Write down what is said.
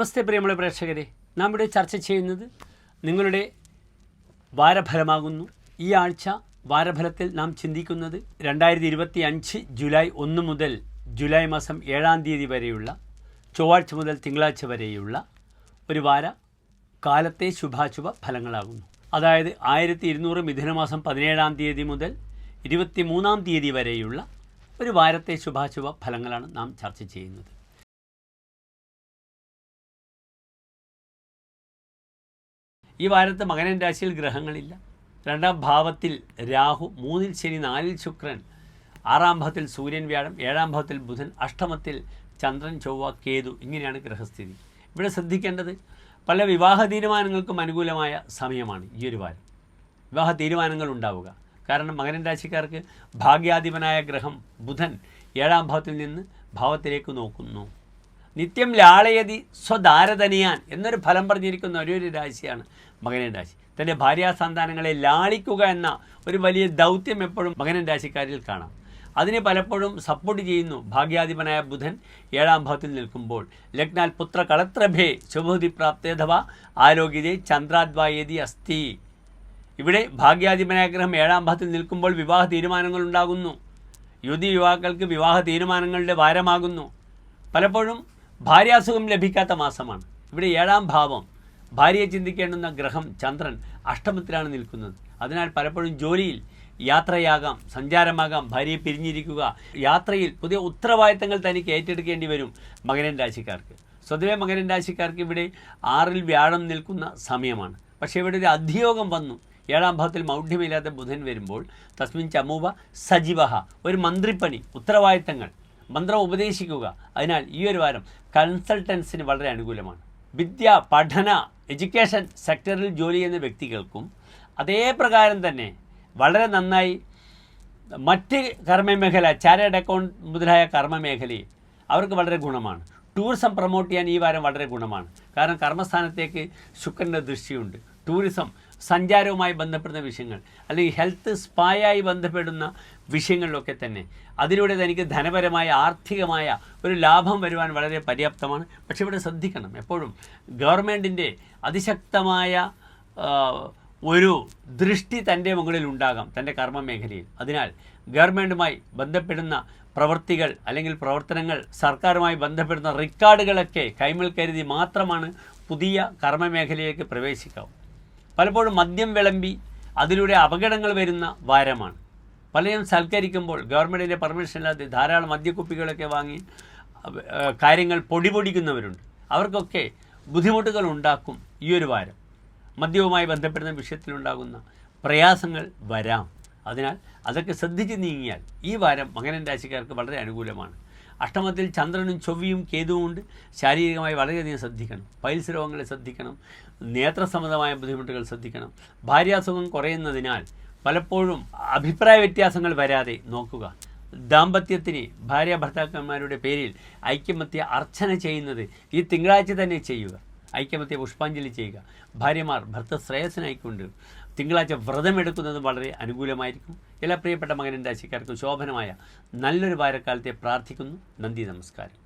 നമസ്തേ പ്രിയമുള്ള പ്രേക്ഷകരെ. നാം ഇവിടെ ചർച്ച ചെയ്യുന്നത് നിങ്ങളുടെ വാരഫലമാകുന്നു. ഈ ആഴ്ച വാരഫലത്തിൽ നാം ചിന്തിക്കുന്നത് രണ്ടായിരത്തി ഇരുപത്തി അഞ്ച് ജൂലൈ ഒന്ന് മുതൽ ജൂലൈ മാസം ഏഴാം തീയതി വരെയുള്ള ചൊവ്വാഴ്ച മുതൽ തിങ്കളാഴ്ച വരെയുള്ള ഒരു വാര കാലത്തെ ശുഭാശുഭ ഫലങ്ങളാകുന്നു. അതായത് ആയിരത്തി ഇരുന്നൂറ് മിഥുനമാസം പതിനേഴാം തീയതി മുതൽ ഇരുപത്തി മൂന്നാം തീയതി വരെയുള്ള ഒരു വാരത്തെ ശുഭാശുഭ ഫലങ്ങളാണ് നാം ചർച്ച ചെയ്യുന്നത്. ഈ വാരത്ത് മകനൻ രാശിയിൽ ഗ്രഹങ്ങളില്ല. രണ്ടാം ഭാവത്തിൽ രാഹു മൂന്നിൽ ശനി നാലിൽ ശുക്രൻ ആറാം ഭാവത്തിൽ സൂര്യൻ വ്യാഴം ഏഴാം ഭാവത്തിൽ ബുധൻ അഷ്ടമത്തിൽ ചന്ദ്രൻ ചൊവ്വ കേതു ഇങ്ങനെയാണ് ഗ്രഹസ്ഥിതി. ഇവിടെ ശ്രദ്ധിക്കേണ്ടത് പല വിവാഹ തീരുമാനങ്ങൾക്കും അനുകൂലമായ സമയമാണ് ഈ ഒരു വാരം. വിവാഹ തീരുമാനങ്ങൾ ഉണ്ടാവുക. കാരണം മകരൻ രാശിക്കാർക്ക് ഭാഗ്യാധിപനായ ഗ്രഹം ബുധൻ ഏഴാം ഭാവത്തിൽ നിന്ന് ഭാവത്തിലേക്ക് നോക്കുന്നു. നിത്യം ലാളയതി സ്വദാരതനിയാൻ എന്നൊരു ഫലം പറഞ്ഞിരിക്കുന്ന ഒരേ ഒരു രാശിയാണ് മകനൻ രാശി. തന്റെ ഭാര്യാസന്താനങ്ങളെ ലാളിക്കുക എന്ന ഒരു വലിയ ദൗത്യം എപ്പോഴും മകനൻ രാശിക്കാരിൽ കാണാം. അതിനെ പലപ്പോഴും സപ്പോർട്ട് ചെയ്യുന്നു ഭാഗ്യാധിപനായ ബുധൻ ഏഴാം ഭാവത്തിൽ നിൽക്കുമ്പോൾ. ലഗ്നാൽ പുത്ര കളത്രഭേ ശുഭൂതി പ്രാപ്തേധവ ആരോഗ്യതേ ചന്ദ്രാദ്വായതി അസ്ഥി ഇവിടെ ഭാഗ്യാധിപനായ ഗ്രഹം ഏഴാം ഭാവത്തിൽ നിൽക്കുമ്പോൾ വിവാഹ തീരുമാനങ്ങൾ ഉണ്ടാകുന്നു. യുവതി യുവാക്കൾക്ക് വിവാഹ തീരുമാനങ്ങളുടെ ഭാരമാകുന്നു. പലപ്പോഴും ഭാര്യാസുഖം ലഭിക്കാത്ത മാസമാണ്. ഇവിടെ ഏഴാം ഭാവം. ഭാര്യയെ ചിന്തിക്കേണ്ടുന്ന ഗ്രഹം ചന്ദ്രൻ അഷ്ടമത്തിലാണ് നിൽക്കുന്നത്. അതിനാൽ പലപ്പോഴും ജോലിയിൽ യാത്രയാകാം സഞ്ചാരമാകാം ഭാര്യയെ പിരിഞ്ഞിരിക്കുക യാത്രയിൽ പുതിയ ഉത്തരവാദിത്തങ്ങൾ തനിക്ക് ഏറ്റെടുക്കേണ്ടി വരും മകനൻ രാശിക്കാർക്ക്. സ്വതവേ മകരൻ രാശിക്കാർക്ക് ഇവിടെ ആറിൽ വ്യാഴം നിൽക്കുന്ന സമയമാണ്. പക്ഷേ ഇവിടെ ഒരു അധിയോഗം വന്നു. ഏഴാം ഭാവത്തിൽ മൗഢ്യമില്ലാത്ത ബുധൻ വരുമ്പോൾ തസ്മിൻ ചമൂവ സജീവഹ. ഒരു മന്ത്രിപ്പണി ഉത്തരവാദിത്തങ്ങൾ. മന്ത്രം ഉപദേശിക്കുക. അതിനാൽ ഈ ഒരു വാരം കൺസൾട്ടൻസിന് വളരെ അനുകൂലമാണ്. വിദ്യ പഠന എഡ്യൂക്കേഷൻ സെക്ടറിൽ ജോലി ചെയ്യുന്ന വ്യക്തികൾക്കും അതേ പ്രകാരം തന്നെ വളരെ നന്നായി മറ്റ് കർമ്മമേഖല ചാരഡ് അക്കൗണ്ട് മുതലായ കർമ്മമേഖലയിൽ അവർക്ക് വളരെ ഗുണമാണ്. ടൂറിസം പ്രൊമോട്ട് ചെയ്യാൻ ഈ വാരം വളരെ ഗുണമാണ്. കാരണം കർമ്മസ്ഥാനത്തേക്ക് ശുക്രന്റെ ദൃഷ്ടിയുണ്ട്. ടൂറിസം സഞ്ചാരവുമായി ബന്ധപ്പെടുന്ന വിഷയങ്ങൾ അല്ലെങ്കിൽ ഹെൽത്ത് സ്പായായി ബന്ധപ്പെടുന്ന വിഷയങ്ങളിലൊക്കെ തന്നെ. അതിലൂടെ തനിക്ക് ധനപരമായ ആർത്ഥികമായ ഒരു ലാഭം വരുവാൻ വളരെ പര്യാപ്തമാണ്. പക്ഷേ ഇവിടെ ശ്രദ്ധിക്കണം എപ്പോഴും ഗവൺമെന്റിന്റെ അതിശക്തമായ ഒരു ദൃഷ്ടി തന്റെ മുകളിൽ ഉണ്ടാകാം തന്റെ കർമ്മ മേഖലയിൽ അതിനാൽ ഗവൺമെന്റുമായി ബന്ധപ്പെടുന്ന പ്രവൃത്തികൾ അല്ലെങ്കിൽ പ്രവർത്തനങ്ങൾ സർക്കാരുമായി ബന്ധപ്പെടുന്ന റെക്കോർഡുകളൊക്കെ കൈമൽ കരുതി മാത്രമാണ് പുതിയ കർമ്മ മേഖലയിലേക്ക് പ്രവേശിക്കാവൂ. പലപ്പോഴും മദ്യം വിളമ്പി അതിലൂടെ അപകടങ്ങൾ വരുന്ന വാരമാണ്. പലരും സൽക്കരിക്കുമ്പോൾ ഗവൺമെന്റിന്റെ പെർമിഷൻ ഇല്ലാതെ ധാരാളം മദ്യക്കുപ്പികളൊക്കെ വാങ്ങി കാര്യങ്ങൾ പൊടിപൊടിക്കുന്നവരുണ്ട്. അവർക്കൊക്കെ ബുദ്ധിമുട്ടുകൾ ഉണ്ടാക്കും ഈ ഒരു വാരം. മദ്യവുമായി ബന്ധപ്പെടുന്ന വിഷയത്തിലുണ്ടാകുന്ന പ്രയാസങ്ങൾ വരാം. അതിനാൽ അതൊക്കെ ശ്രദ്ധിച്ച് നീങ്ങിയാൽ ഈ വാരം മകനൻ രാശിക്കാർക്ക് വളരെ അനുകൂലമാണ്. അഷ്ടമത്തിൽ ചന്ദ്രനും ചൊവ്വയും കേതുവും ഉണ്ട്. ശാരീരികമായി വളരെയധികം ശ്രദ്ധിക്കണം. പൈൽസ് രോഗങ്ങളെ ശ്രദ്ധിക്കണം. നേത്ര സംബന്ധമായ ബുദ്ധിമുട്ടുകൾ ശ്രദ്ധിക്കണം. ഭാര്യാസുഖം കുറയുന്നതിനാൽ പലപ്പോഴും അഭിപ്രായ വ്യത്യാസങ്ങൾ വരാതെ നോക്കുക. ദാമ്പത്യത്തിന് ഭാര്യ ഭർത്താക്കന്മാരുടെ പേരിൽ ഐക്യമത്യ അർച്ചന ചെയ്യുന്നത് ഈ തിങ്കളാഴ്ച തന്നെ ചെയ്യുക. ഐക്യമത്യ പുഷ്പാഞ്ജലി ചെയ്യുക. ഭാര്യമാർ ഭർത്തശ്രേയസിനായിക്കൊണ്ട് തിങ്കളാഴ്ച വ്രതമെടുക്കുന്നത് വളരെ അനുകൂലമായിരിക്കും. എല്ലാ പ്രിയപ്പെട്ട മകൻ രാശിക്കാർക്കും ശോഭനമായ നല്ലൊരു വാരക്കാലത്തെ പ്രാർത്ഥിക്കുന്നു. നന്ദി നമസ്കാരം.